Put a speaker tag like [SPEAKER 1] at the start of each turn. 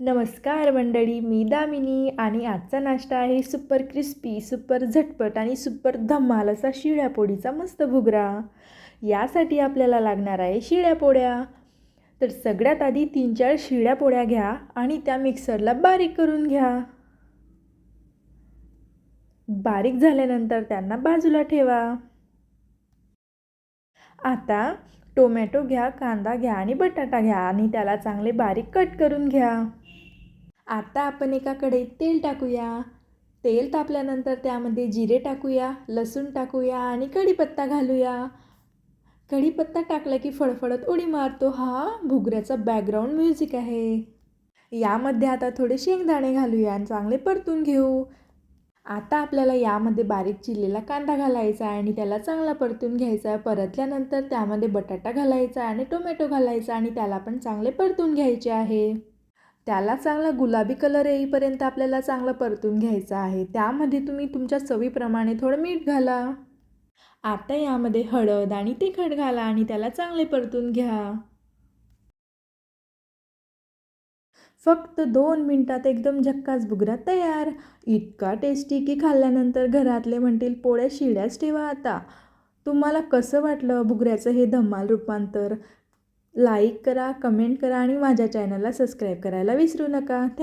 [SPEAKER 1] नमस्कार मंडळी मी दामिनी आणि आजचा नाश्ता आहे सुपर क्रिस्पी सुपर झटपट आणि सुपर धम्माल असा शिळ्या पोळीचा मस्त भुगरा. यासाठी आपल्याला लागणार आहे शिळ्या पोळ्या. तर सगळ्यात आधी तीन चार शिळ्या पोळ्या घ्या आणि त्या मिक्सरला बारीक करून घ्या. बारीक झाल्यानंतर त्यांना बाजूला ठेवा. आता टोमॅटो घ्या कांदा घ्या आणि बटाटा घ्या आणि त्याला चांगले बारीक कट करून घ्या. आता आपण एका कढईत तेल टाकूया. तेल तापल्यानंतर त्यामध्ये जिरे टाकूया लसूण टाकूया आणि कढीपत्ता घालूया. कढीपत्ता टाकला की फडफडत उडी मारतो. हा भुगऱ्याचा बॅकग्राऊंड म्युझिक आहे. यामध्ये आता थोडे शेंगदाणे घालूया आणि चांगले परतून घेऊ. आता आपल्याला यामध्ये बारीक चिरलेला कांदा घालायचा आहे आणि त्याला चांगला परतून घ्यायचा आहे. परतल्यानंतर त्यामध्ये बटाटा घालायचा आणि टोमॅटो घालायचा आणि त्याला पण चांगले परतून घ्यायचे आहे. त्याला चांगला गुलाबी कलर येईपर्यंत आपल्याला चांगला परतून घ्यायचा आहे. त्यामध्ये तुम्ही तुमच्या चवीप्रमाणे थोडं मीठ घाला. आता यामध्ये हळद आणि तिखट घाला आणि त्याला चांगले परतून घ्या. फक्त दोन मिनटात एकदम झक्कास बुगरा तयार. इतका टेस्टी की खाल्ल्यानंतर घरातले म्हणतील पोळ्या शिळ्याच ठेवा आता. तुम्हाला कसं वाटलं बुगऱ्याचं हे धम्माल रूपांतर? लाईक करा कमेंट करा आणि माझ्या चॅनलला सबस्क्राईब करायला विसरू नका. थँक